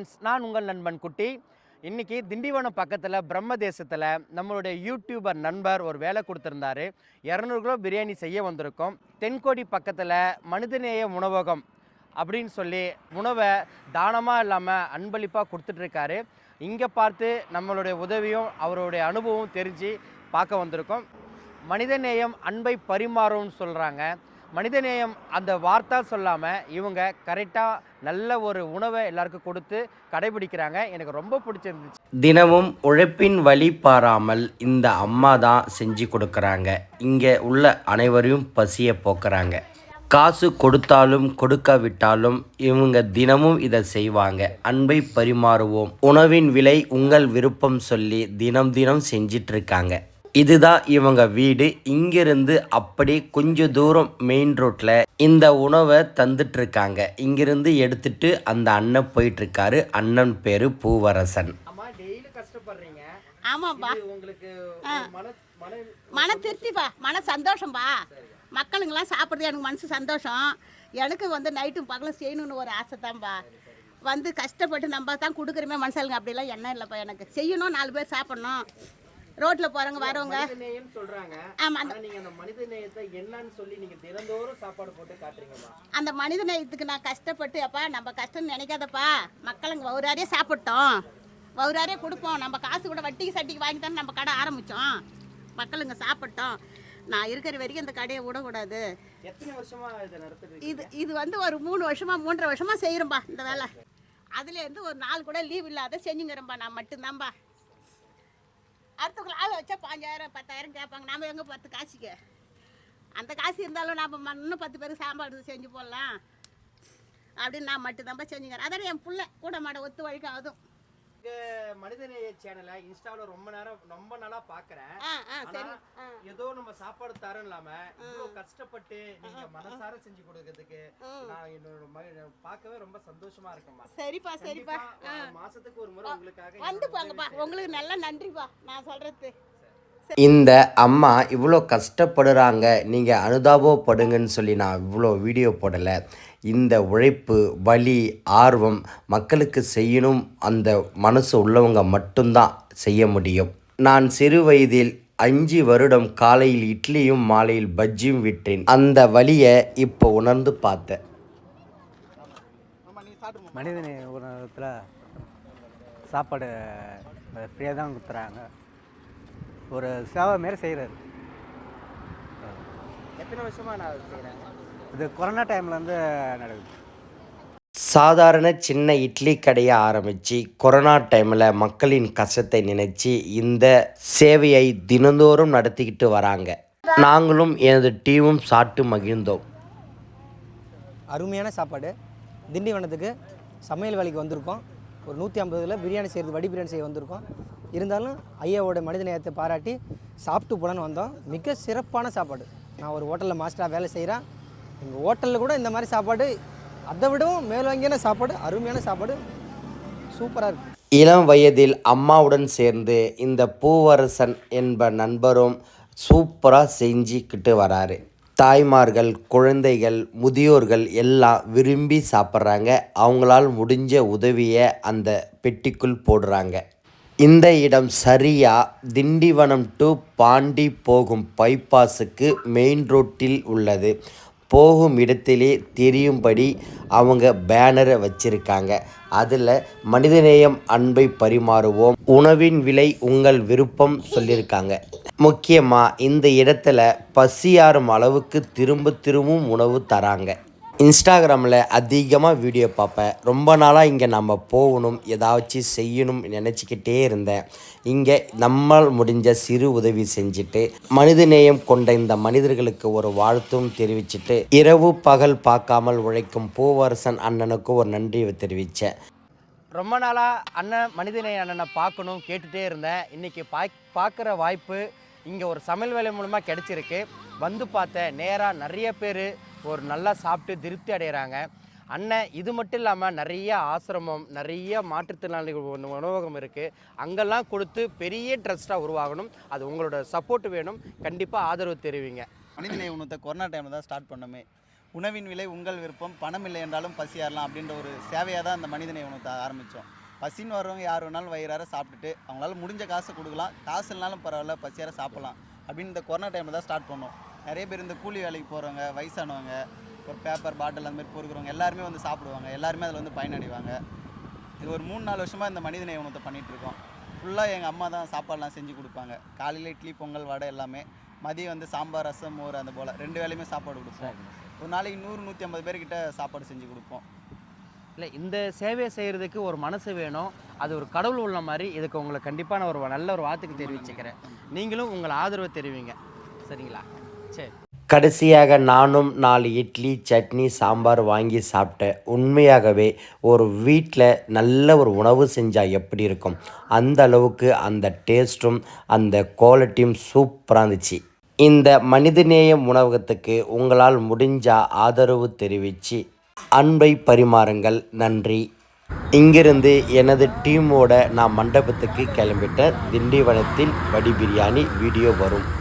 Friends நான் உங்கள் நண்பன் குட்டி. இன்றைக்கி திண்டிவனம் பக்கத்தில் பிரம்மதேசத்தில் நம்மளுடைய யூடியூபர் நண்பர் ஒரு வேலை கொடுத்துருந்தாரு. இரநூறு கிலோ பிரியாணி செய்ய வந்திருக்கோம். தென்கோடி பக்கத்தில் மனிதநேய உணவகம் அப்படின்னு சொல்லி உணவை தானமாக இல்லாமல் அன்பளிப்பாக கொடுத்துட்ருக்காரு இங்கே பார்த்து நம்மளுடைய உதவியும் அவருடைய அனுபவம் தெரிஞ்சு பார்க்க வந்திருக்கோம். மனிதநேயம் அன்பை பரிமாறும்னு சொல்கிறாங்க மனிதநேயம் அந்த வார்த்தை சொல்லாமல் இவங்க கரெக்டாக நல்ல ஒரு உணவை எல்லாருக்கும் கொடுத்து கடைபிடிக்கிறாங்க. எனக்கு ரொம்ப பிடிச்சிருந்துச்சு. தினமும் உழைப்பின் வழி பாராமல் இந்த அம்மா தான் செஞ்சு கொடுக்குறாங்க. இங்கே உள்ள அனைவரையும் பசியை போக்குறாங்க. காசு கொடுத்தாலும் கொடுக்காவிட்டாலும் இவங்க தினமும் இதை செய்வாங்க. அன்பை பரிமாறுவோம். உணவின் விலை உங்கள் விருப்பம் சொல்லி தினம் தினம் செஞ்சிட்ருக்காங்க. இருக்காங்க இதுதான் இவங்க வீடு. இங்கிருந்து அப்படி கொஞ்ச தூரம் மெயின் ரோட்ல இந்த உணவை தந்துட்டு இருக்காங்க இங்கிருந்து எடுத்துட்டு அந்த அண்ணன் போயிட்டு இருக்காரு அண்ணன் பேரு பூவரசன். அம்மா டெய்லி கஷ்டப்படுறீங்க. ஆமாப்பா உங்களுக்கு மன திருப்திப்பா. மன சந்தோஷம்பா. மக்களுங்கெல்லாம் சாப்பிட்றது எனக்கு மனசு சந்தோஷம். எனக்கு வந்து நைட்டும் பகலும் செய்யணும்னு ஒரு ஆசை தான்ப்பா வந்து கஷ்டப்பட்டு நம்ம தான் கொடுக்குறோமே மனசாளுங்க. அப்படிலாம் எண்ணம் இல்லைப்பா எனக்கு. செய்யணும் நாலு பேர் சாப்பிட்ணும். ரோட்டில் போகிறவங்க வரவங்க. அந்த மனித நேயத்தை என்னன்னு சொல்லி நீங்க தினந்தோறும் சாப்பாடு போட்டு காட்டுறீங்கம்மா. அந்த மனித நேயத்துக்கு நான் கஷ்டப்பட்டு அப்பா நம்ம கஷ்டம் நினைக்காதப்பா. மக்களுங்க வவுறாரே சாப்பிட்டோம். வவுறாரே கொடுப்போம். நம்ம காசு கூட வட்டிக்கு சட்டிக்கு வாங்கி தானே நம்ம கடை ஆரம்பித்தோம் மக்களுங்க சாப்பிட்டோம். நான் இருக்கிற வரைக்கும் இந்த கடையை விடக்கூடாது. இதை இது வந்து ஒரு மூணு வருஷமா மூன்றரை வருஷமா செய்கிறோம்பா இந்த வேலை. அதுலேருந்து ஒரு நாள் கூட லீவ் இல்லாத செஞ்சுங்கிறேன்பா நான் மட்டும்தான்பா. அடுத்தவங்களை ஆள் வச்சா பாஞ்சாயிரம் பத்தாயிரம் கேட்பாங்க. நாம எங்கே பத்து காசுக்கு? அந்த காசு இருந்தாலும் நாம் இன்னும் பத்து பேருக்கு சாம்பாடு செஞ்சு போடலாம். அப்படின்னு நான் மட்டும்தான்ப்பா செஞ்சுக்கிறேன். அதான் என் பிள்ளை. கூட மாட ஒத்து வழிக்கு அதுவும் மனிதநேய சேனலை இன்ஸ்டால ரொம்ப நேரம் ரொம்ப நாளா பாக்குறேன். ஏதோ நம்ம சாப்பாடு தரம் இல்லாம இவ்வளவு கஷ்டப்பட்டு நீங்க மனசார செஞ்சு கொடுக்கறதுக்கு நான் என்னோட பார்க்கவே ரொம்ப சந்தோஷமா இருக்கேம்மா. சரிப்பா சரிப்பா. மாசத்துக்கு ஒரு முறை உங்களுக்காக வந்து போங்கப்பா உங்களுக்கு நல்லா நன்றிப்பா. நான் சொல்கிறது இந்த அம்மா இவ்வளோ கஷ்டப்படுறாங்க நீங்கள் அனுதாபப்படுங்கன்னு சொல்லி நான் இவ்வளோ வீடியோ போடலை. இந்த உழைப்பு வலி ஆர்வம் மக்களுக்கு செய்யணும் அந்த மனசு உள்ளவங்க மட்டும்தான் செய்ய முடியும். நான் சிறு வயதில் அஞ்சு வருடம் காலையில் இட்லியும் மாலையில் பஜ்ஜியும் விட்டேன். அந்த வழியை இப்போ உணர்ந்து பார்த்தேன். மனிதனை உணவகத்தில் சாப்பாடு ஃப்ரீயாக தான் கொடுத்துறாங்க. ஒரு சேவை மாரி செய்கிறாரு எத்தனை வருஷமா நான் அதை செய்றேன்? இது கொரோனா டைம்லேருந்து நடக்குது. சாதாரண சின்ன இட்லி கடையை ஆரம்பித்து கொரோனா டைமில் மக்களின் கஷ்டத்தை நினைச்சு இந்த சேவையை தினந்தோறும் நடத்திக்கிட்டு வராங்க. நாங்களும் எனது டீமும் சாப்பிட்டு மகிழ்ந்தோம். அருமையான சாப்பாடு. திண்டிவனத்துக்கு சமையல் வேலைக்கு வந்திருக்கோம். ஒரு நூற்றி ஐம்பதில் பிரியாணி செய்கிறது வடி பிரியாணி செய்ய வந்திருக்கோம். இருந்தாலும் ஐயாவோட மனித நேயத்தை பாராட்டி சாப்பிட்டு போலான்னு வந்தோம். மிக சிறப்பான சாப்பாடு. நான் ஒரு ஹோட்டலில் மாஸ்டராக வேலை செய்கிறேன் எங்கள் ஹோட்டலில் கூட இந்த மாதிரி சாப்பாடு அதை விடவும் மேலோங்கியான சாப்பாடு அருமையான சாப்பாடு. சூப்பராக இருக்குது இளம் வயதில் அம்மாவுடன் சேர்ந்து இந்த பூவரசன் என்ப நண்பரும் சூப்பராக செஞ்சுக்கிட்டு வராரு. தாய்மார்கள் குழந்தைகள் முதியோர்கள் எல்லாம் விரும்பி சாப்பிட்றாங்க. அவங்களால் முடிஞ்ச உதவியை அந்த பெட்டிக்குள் போடுறாங்க. இந்த இடம் சரியா திண்டிவனம் டு பாண்டி போகும் பைபாஸுக்கு மெயின் ரோட்டில் உள்ளது. போகும் இடத்திலே தெரியும்படி அவங்க பேனரை வச்சிருக்காங்க. அதில் மனிதநேயம் அன்பை பரிமாறுவோம். உணவின் விலை உங்கள் விருப்பம் சொல்லியிருக்காங்க முக்கியமாக இந்த இடத்துல பசியாறும் அளவுக்கு திரும்ப திரும்பவும் உணவு தராங்க. இன்ஸ்டாகிராமில் அதிகமாக வீடியோ பார்ப்பேன். ரொம்ப நாளாக இங்கே நம்ம போகணும் ஏதாச்சும் செய்யணும் நினச்சிக்கிட்டே இருந்தேன். இங்கே நம்மால் முடிஞ்ச சிறு உதவி செஞ்சுட்டு மனிதநேயம் கொண்ட இந்த மனிதர்களுக்கு ஒரு வாழ்த்தும் தெரிவிச்சிட்டு இரவு பகல் பார்க்காமல் உழைக்கும் பூவரசன் அண்ணனுக்கு ஒரு நன்றி தெரிவித்தேன் ரொம்ப நாளாக அண்ணன் மனிதநேய அண்ணனை பார்க்கணும் கேட்டுகிட்டே இருந்தேன். இன்றைக்கி பா பார்க்குற வாய்ப்பு இங்கே ஒரு சமையல் வேலை மூலமாக கிடச்சிருக்கு. வந்து பார்த்தேன் நேராக நிறைய பேர் ஒரு நல்லா சாப்பிட்டு திருப்தி அடைகிறாங்க அண்ணன் இது மட்டும் இல்லாமல் நிறைய ஆசிரமம் நிறைய மாற்றுத்திறனாளிகள் உணவகம் இருக்குது அங்கெல்லாம் கொடுத்து பெரிய ட்ரஸ்ட்டாக உருவாகணும். அது உங்களோட சப்போர்ட் வேணும். கண்டிப்பாக ஆதரவு தெரிவிங்க. மனிதநேய உணவத்தை கொரோனா டைமில் தான் ஸ்டார்ட் பண்ணோமே. உணவின் விலை உங்கள் விருப்பம் பணம் இல்லை என்றாலும் பசியாரலாம் அப்படின்ற ஒரு சேவையாக தான் அந்த மனிதனை உணவத்தை ஆரம்பித்தோம் பசின்னு வரவங்க யார் வேணாலும் வயிறார சாப்பிட்டுட்டு அவங்களால முடிஞ்ச காசை கொடுக்கலாம். காசு இல்லைனாலும் பரவாயில்ல பசியார சாப்பிடலாம். அப்படின்னு இந்த கொரோனா டைமில் தான் ஸ்டார்ட் பண்ணோம். நிறைய பேர் இந்த கூலி வேலைக்கு போகிறவங்க வயசானவங்க ஒரு பேப்பர் பாட்டில் அந்த மாதிரி பொறுக்கிறவங்க எல்லாருமே வந்து சாப்பிடுவாங்க. எல்லாருமே அதில் வந்து பயனடைவாங்க. இது ஒரு மூணு நாலு வருஷமாக இந்த மனிதனை உணவத்தை பண்ணிகிட்டு இருக்கோம். ஃபுல்லாக எங்கள் அம்மா தான் சாப்பாடுலாம் செஞ்சு கொடுப்பாங்க. காலையில் இட்லி பொங்கல் வடை எல்லாமே. மதியம் வந்து சாம்பார் ரசம் மோர் அந்த போல் ரெண்டு வேளையுமே சாப்பாடு கொடுப்போம். ஒரு நாளைக்கு நூறு நூற்றி ஐம்பது பேர்கிட்ட சாப்பாடு செஞ்சு கொடுப்போம். இல்லை இந்த சேவையை செய்கிறதுக்கு ஒரு மனசு வேணும். அது ஒரு கடவுள் உள்ள மாதிரி இதுக்கு உங்களை கண்டிப்பாக நான் ஒரு நல்ல ஒரு வார்த்தைக்கு தெரிவிச்சுக்கிறேன். நீங்களும் உங்கள் ஆதரவை தெரிவிங்க. சரிங்களா? சரி. கடைசியாக நானும் நாலு இட்லி சட்னி சாம்பார் வாங்கி சாப்பிட்டேன் உண்மையாகவே ஒரு வீட்டில் நல்ல ஒரு உணவு செஞ்சால் எப்படி இருக்கும்? அந்த அளவுக்கு அந்த டேஸ்ட்டும் அந்த குவாலிட்டியும் சூப்பராக இருந்துச்சு. இந்த மனிதநேயம் உணவகத்துக்கு உங்களால் முடிஞ்சால் ஆதரவு தெரிவித்து அன்பை பரிமாறுங்கள். நன்றி. இங்கிருந்து எனது டீமோட நான் மண்டபத்துக்கு கிளம்பிட்ட திண்டிவனத்தில் வடி பிரியாணி வீடியோ வரும்.